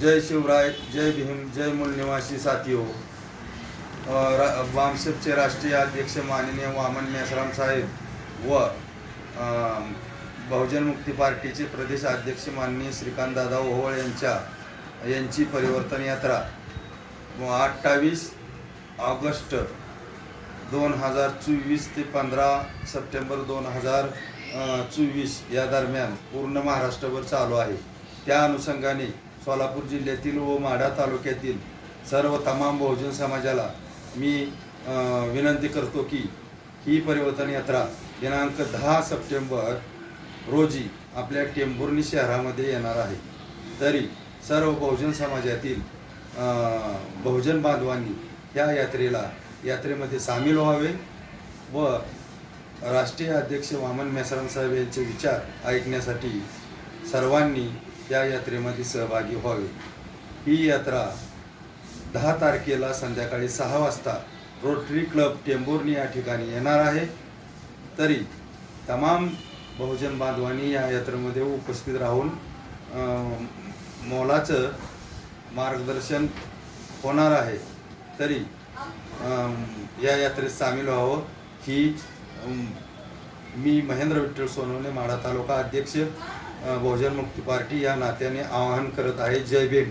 जय शिवराय जय भीम जय मूलनिवासी साथीहो अ, रा वामसेपचे राष्ट्रीय अध्यक्ष माननीय वामन मेसराम साहेब व बहुजन मुक्ती पार्टीचे प्रदेश अध्यक्ष माननीय श्रीकांत दादा ओहोळ यांच्या यांची परिवर्तन यात्रा. अठ्ठावीस ऑगस्ट दोन हजार चोवीस ते पंधरा सप्टेंबर दोन हजार चोवीस या दरम्यान पूर्ण महाराष्ट्रभर चालू आहे. त्या अनुषंगाने सोलापूर जिल्ह्यातील व माढा तालुक्यातील सर्व तमाम बहुजन समाजाला मी विनंती करतो की ही परिवर्तन यात्रा दिनांक दहा सप्टेंबर रोजी आपल्या टेंभुर्णी शहरामध्ये येणार आहे. तरी सर्व बहुजन समाजातील बहुजन बांधवांनी या यात्रेला यात्रेमध्ये सामील व्हावे व राष्ट्रीय अध्यक्ष वामन मेसराम साहेब यांचे विचार ऐकण्यासाठी सर्वांनी या यात्रेमध्ये सहभागी व्हावे. ही यात्रा दहा तारखेला संध्याकाळी सहा वाजता रोटरी क्लब टेंबोर्नी या ठिकाणी येणार आहे. तरी तमाम बहुजन बांधवांनी या यात्रेमध्ये उपस्थित राहून मोलाचं मार्गदर्शन होणार आहे. तरी या यात्रेत सामील व्हावं ही मी महेंद्र विठ्ठल सोनवणे माढा तालुका अध्यक्ष बहुजन मुक्ती पार्टी या नात्याने आवाहन करत आहे. जय भीम.